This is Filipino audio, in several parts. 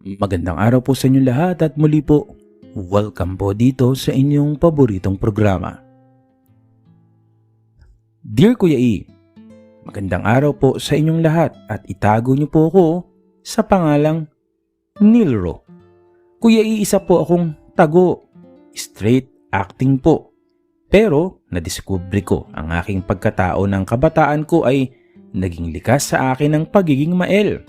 Magandang araw po sa inyong lahat at muli po, welcome po dito sa inyong paboritong programa. Dear Kuya E, magandang araw po sa inyong lahat at itago niyo po ako sa pangalang Nilro. Kuya E, isa po akong tago, straight acting po. Pero nadiskubre ko ang aking pagkatao ng kabataan ko ay naging likas sa akin ng pagiging mael.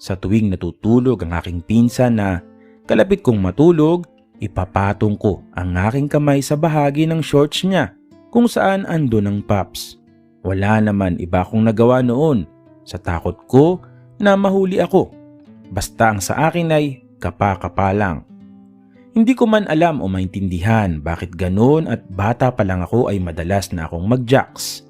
Sa tuwing natutulog ang aking pinsan na kalapit kong matulog, ipapatong ko ang aking kamay sa bahagi ng shorts niya kung saan ando ng paps. Wala naman iba akong nagawa noon sa takot ko na mahuli ako. Basta ang sa akin ay kapakapa lang. Hindi ko man alam o maintindihan bakit ganoon at bata pa lang ako ay madalas na akong mag-jacks.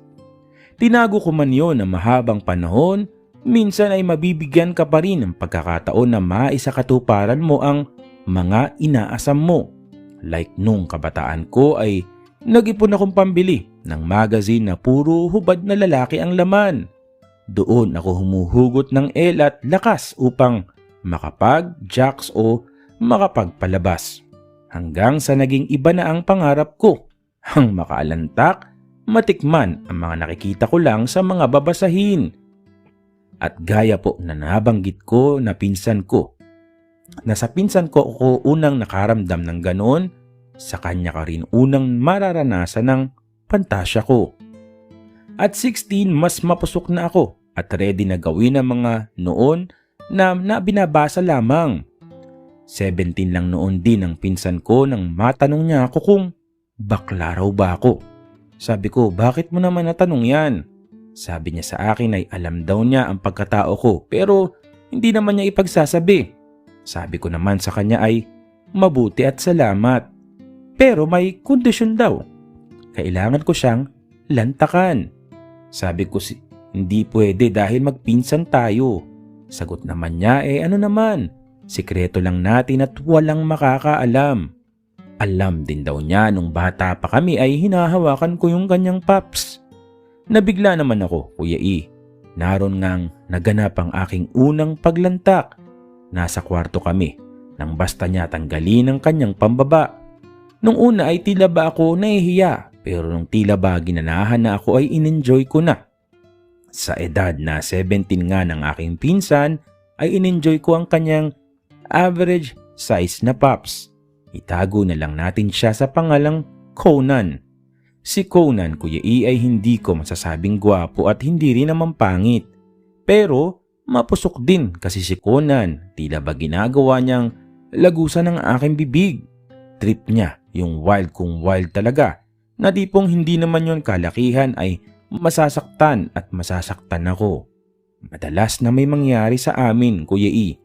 Tinago ko man yon ng mahabang panahon minsan ay mabibigyan ka pa rin ng pagkakataon na maisakatuparan mo ang mga inaasam mo. Like nung kabataan ko ay nag-ipon akong pambili ng magazine na puro hubad na lalaki ang laman. Doon ako humuhugot ng L at lakas upang makapag-jacks o makapagpalabas. Hanggang sa naging iba na ang pangarap ko. Ang makaalantak, matikman ang mga nakikita ko lang sa mga babasahin at gaya po na nabanggit ko na pinsan ko. Na sa pinsan ko ako unang nakaramdam ng ganoon, sa kanya ka rin unang mararanasan ng pantasya ko. At 16, mas mapusok na ako at ready na gawin ang mga noon na, na binabasa lamang. 17 lang noon din ang pinsan ko nang matanong niya ako kung bakla raw ba ako. Sabi ko, bakit mo naman natanong yan? Sabi niya sa akin ay alam daw niya ang pagkatao ko pero hindi naman niya ipagsasabi. Sabi ko naman sa kanya ay mabuti at salamat. Pero may kondisyon daw. Kailangan ko siyang lantakan. Sabi ko si hindi pwede dahil magpinsan tayo. Sagot naman niya eh ano naman, sikreto lang natin at walang makakaalam. Alam din daw niya nung bata pa kami ay hinahawakan ko yung kanyang paps. Nabigla naman ako, Kuya E. Naroon ngang naganap ang aking unang paglantak. Nasa kwarto kami nang basta niya tanggalin ang kanyang pambaba. Nung una ay tila ba ako nahihiya pero nung tila ba ginanahan na ako ay inenjoy ko na. Sa edad na 17 nga ng aking pinsan ay inenjoy ko ang kanyang average size na pops. Itago na lang natin siya sa pangalang Conan. Si Conan Kuya E ay hindi ko masasabing gwapo at hindi rin naman pangit. Pero mapusok din kasi si Conan tila ba ginagawa niyang lagusan ng aking bibig. Trip niya yung wild kung wild talaga na tipong hindi naman yon kalakihan ay masasaktan at masasaktan ako. Madalas na may mangyari sa amin Kuya E.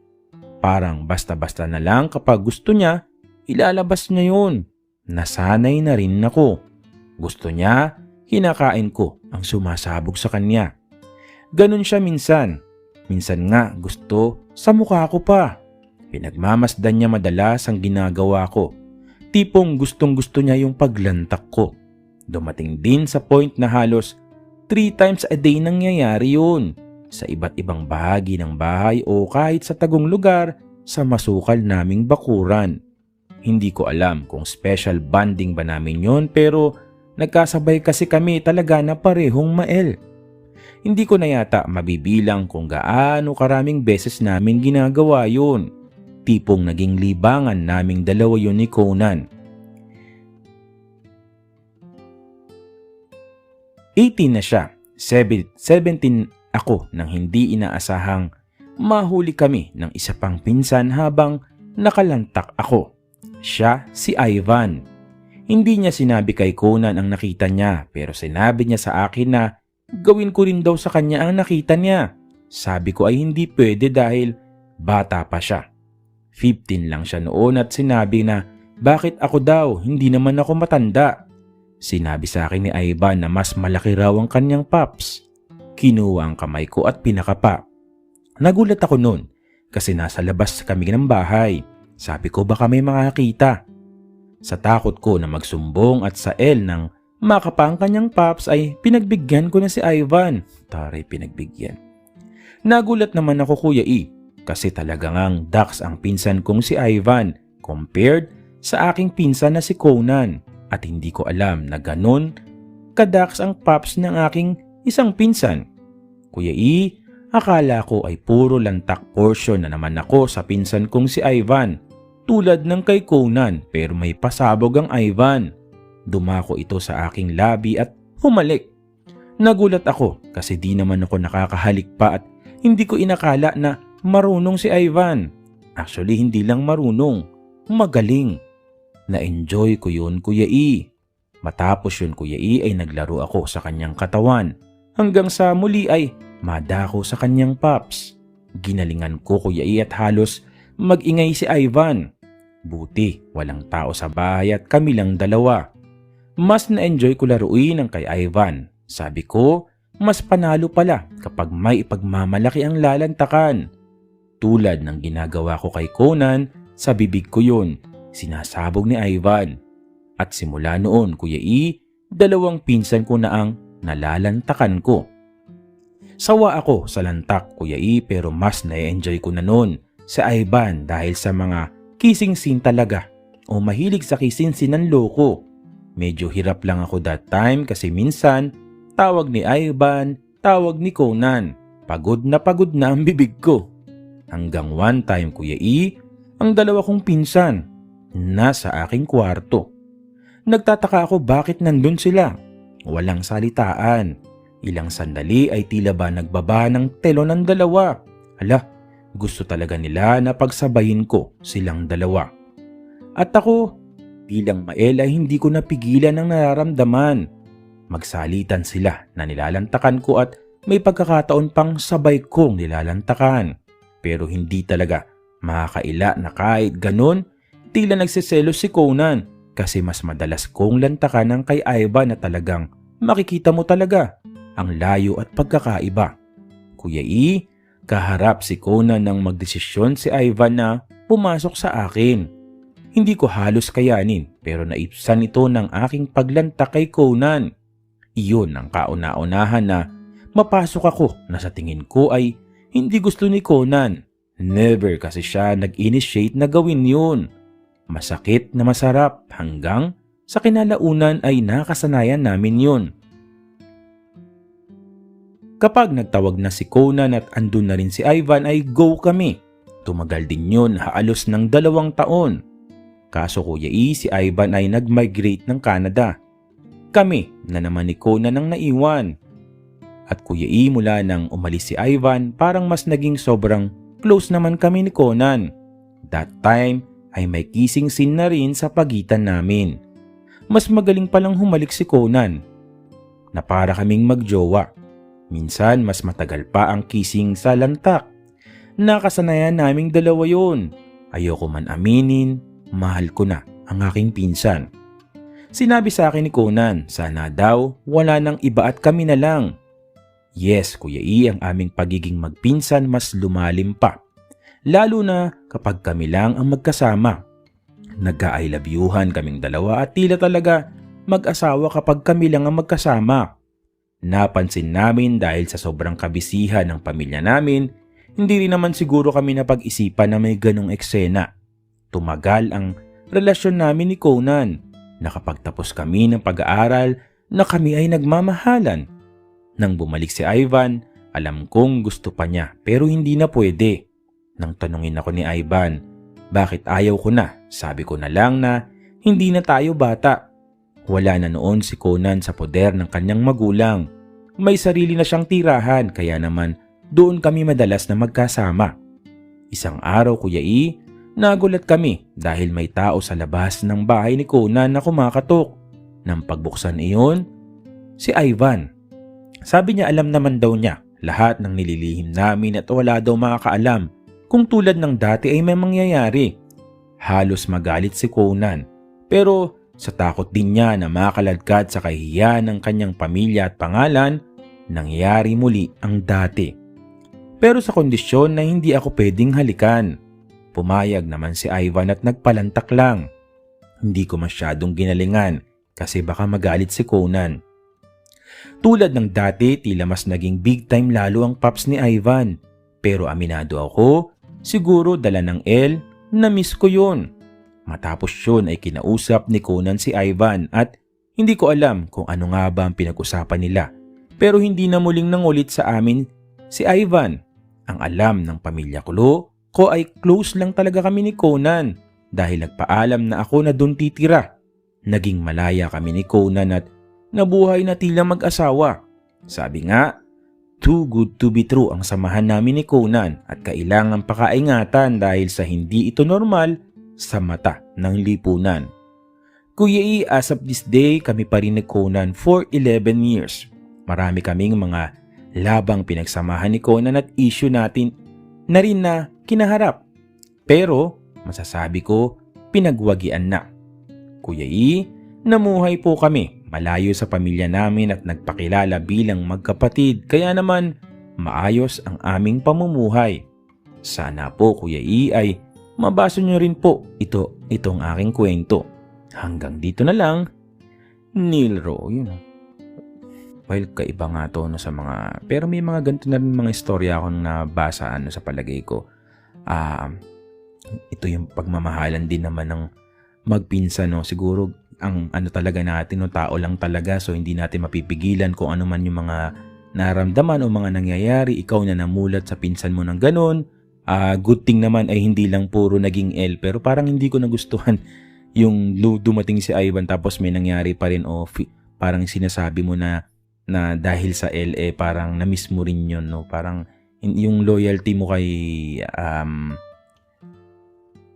Parang basta-basta na lang kapag gusto niya, ilalabas niya yun. Nasanay na rin ako. Gusto niya, hinakain ko ang sumasabog sa kanya. Ganon siya minsan. Minsan nga gusto sa mukha ko pa. Pinagmamasdan niya madalas ang ginagawa ko. Tipong gustong gusto niya yung paglantak ko. Dumating din sa point na halos 3 times a day nangyayari yun. Sa iba't ibang bahagi ng bahay o kahit sa tagong lugar sa masukal naming bakuran. Hindi ko alam kung special bonding ba namin yon pero Nagkasabay kasi kami talaga na parehong mael. Hindi ko na yata mabibilang kung gaano karaming beses namin ginagawa yun. Tipong naging libangan naming dalawa yun ni Conan. 18 na siya, 17 ako nang hindi inaasahang mahuli kami ng isa pang pinsan habang nakalantak ako. Siya si Ivan. Hindi niya sinabi kay Conan ang nakita niya pero sinabi niya sa akin na gawin ko rin daw sa kanya ang nakita niya. Sabi ko ay hindi pwede dahil bata pa siya. 15 lang siya noon at sinabi na bakit ako daw hindi naman ako matanda. Sinabi sa akin ni Ivan na mas malaki raw ang kanyang paps. Kinuha ang kamay ko at pinakapa. Nagulat ako noon kasi nasa labas kami ng bahay. Sabi ko baka may makakita. Sa takot ko na magsumbong at sa L ng makapa ang kanyang paps ay pinagbigyan ko na si Ivan. Tari pinagbigyan. Nagulat naman ako Kuya E. kasi talaga ngang Dax ang pinsan kong si Ivan compared sa aking pinsan na si Conan at hindi ko alam na ganun kadax ang paps ng aking isang pinsan. Kuya E, akala ko ay puro lantak portion na naman ako sa pinsan kong si Ivan tulad ng kay Conan pero may pasabog ang Ivan. Dumako ito sa aking labi at humalik. Nagulat ako kasi di naman ako nakakahalik pa at hindi ko inakala na marunong si Ivan. Actually, hindi lang marunong, magaling. Na-enjoy ko yun, Kuya E. Matapos yun, Kuya E, ay naglaro ako sa kanyang katawan. Hanggang sa muli ay madako sa kanyang paps. Ginalingan ko, Kuya E, at halos magingay si Ivan. Buti, walang tao sa bahay at kami lang dalawa. Mas na-enjoy ko laruin ang kay Ivan. Sabi ko, mas panalo pala kapag may ipagmamalaki ang lalantakan. Tulad ng ginagawa ko kay Conan, sa bibig ko yun, sinasabog ni Ivan. At simula noon, Kuya E, dalawang pinsan ko na ang nalalantakan ko. Sawa ako sa lantak, Kuya E, pero mas na-enjoy ko na noon sa Ivan dahil sa mga kissing scene talaga o mahilig sa kissing scene ng loko. Medyo hirap lang ako that time kasi minsan tawag ni Ivan, tawag ni Conan. Pagod na pagod na ang bibig ko. Hanggang one time, Kuya E, ang dalawa kong pinsan, nasa aking kwarto. Nagtataka ako bakit nandun sila. Walang salitaan. Ilang sandali ay tila ba nagbaba ng telo ng dalawa. Hala, gusto talaga nila na pagsabayin ko silang dalawa. At ako, bilang mael ay hindi ko napigilan ang nararamdaman. Magsalitan sila na nilalantakan ko at may pagkakataon pang sabay kong nilalantakan. Pero hindi talaga makakaila na kahit ganun, tila nagsiselos si Conan kasi mas madalas kong lantakan ng kay Ivan na talagang makikita mo talaga ang layo at pagkakaiba. Kuya E, kaharap si Conan nang magdesisyon si Ivan na pumasok sa akin. Hindi ko halos kayanin pero naipsan ito ng aking paglantak kay Conan. Iyon ang kauna-unahan na mapasok ako na sa tingin ko ay hindi gusto ni Conan. Never kasi siya nag-initiate na gawin yun. Masakit na masarap hanggang sa kinalaunan ay nakasanayan namin yun. Kapag nagtawag na si Conan at andun na rin si Ivan ay go kami. Tumagal din yun halos ng dalawang taon. Kaso Kuya E, si Ivan ay nag-migrate ng Canada. Kami na naman ni Conan ang naiwan. At Kuya E mula nang umalis si Ivan parang mas naging sobrang close naman kami ni Conan. That time ay may kissing scene na rin sa pagitan namin. Mas magaling palang humalik si Conan na para kaming magjowa. Minsan mas matagal pa ang kissing sa lantak. Nakasanayan naming dalawa yon. Ayoko man aminin, mahal ko na ang aking pinsan. Sinabi sa akin ni Conan, sana daw wala nang iba at kami na lang. Yes, Kuya E, ang aming pagiging magpinsan mas lumalim pa. Lalo na kapag kami lang ang magkasama. Nagka-I love kaming dalawa at tila talaga mag-asawa kapag kami lang ang magkasama. Napansin namin dahil sa sobrang kabisihan ng pamilya namin, hindi rin naman siguro kami napag-isipan na may ganong eksena. Tumagal ang relasyon namin ni Conan. Nakapagtapos kami ng pag-aaral na kami ay nagmamahalan. Nang bumalik si Ivan, alam kong gusto pa niya pero hindi na pwede. Nang tanungin ako ni Ivan, bakit ayaw ko na? Sabi ko na lang na hindi na tayo bata. Wala na noon si Conan sa poder ng kanyang magulang. May sarili na siyang tirahan kaya naman doon kami madalas na magkasama. Isang araw Kuya E, nagulat kami dahil may tao sa labas ng bahay ni Conan na kumakatok. Nang pagbuksan iyon, si Ivan. Sabi niya alam naman daw niya lahat ng nililihim namin at wala daw makakaalam kung tulad ng dati ay may mangyayari. Halos magalit si Conan pero sa takot din niya na makaladkad sa kahihiyan ng kanyang pamilya at pangalan, nangyari muli ang dati. Pero sa kondisyon na hindi ako pwedeng halikan. Pumayag naman si Ivan at nagpalantak lang. Hindi ko masyadong ginalingan kasi baka magalit si Conan. Tulad ng dati, tila mas naging big time lalo ang paps ni Ivan. Pero aminado ako, Siguro dala ng L, na-miss ko yun. Matapos yun ay kinausap ni Conan si Ivan at hindi ko alam kung ano nga ba ang pinag-usapan nila. Pero hindi na muling nangulit sa amin si Ivan. Ang alam ng pamilya Kulo ko ay close lang talaga kami ni Conan dahil nagpaalam na ako na doon titira. Naging malaya kami ni Conan at nabuhay na tila mag-asawa. Sabi nga, too good to be true ang samahan namin ni Conan at kailangan pakaingatan dahil sa hindi ito normal sa mata ng lipunan. Kuya E, as of this day, kami pa rin ni Conan for 11 years. Marami kaming mga labang pinagsamahan ni Conan at issue natin na rin na kinaharap. Pero, masasabi ko, pinagwagian na. Kuya E, namuhay po kami malayo sa pamilya namin at nagpakilala bilang magkapatid kaya naman maayos ang aming pamumuhay. Sana po Kuya E ay mabasa nyo rin po ito, itong aking kwento. Hanggang dito na lang, Neil Ro, yun Well, kaiba nga to no, sa mga... Pero may mga ganito na rin mga istorya akong nabasa ano, sa palagay ko. Ah, ito yung pagmamahalan din naman ng magpinsan, no? Siguro, ang ano talaga natin, no, tao lang talaga, so hindi natin mapipigilan kung ano man yung mga naramdaman o mga nangyayari, ikaw na namulat sa pinsan mo ng ganun. Ah, good thing naman ay hindi lang puro naging L, pero parang hindi ko nagustuhan yung dumating si Ivan tapos may nangyari pa rin o parang sinasabi mo na na dahil sa L eh parang na-miss mo rin yun, no? Parang yung loyalty mo kay um,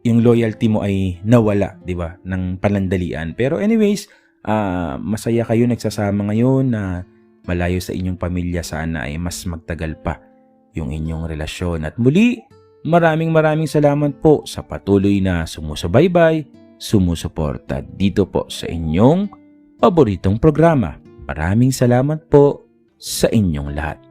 yung loyalty mo ay nawala, 'di ba? ng panandalian. Pero anyways, ah, masaya kayo nagsasama ngayon na malayo sa inyong pamilya sana ay mas magtagal pa yung inyong relasyon. At muli, maraming maraming salamat po sa patuloy na sumusubaybay, sumusuporta dito po sa inyong paboritong programa. Maraming salamat po sa inyong lahat.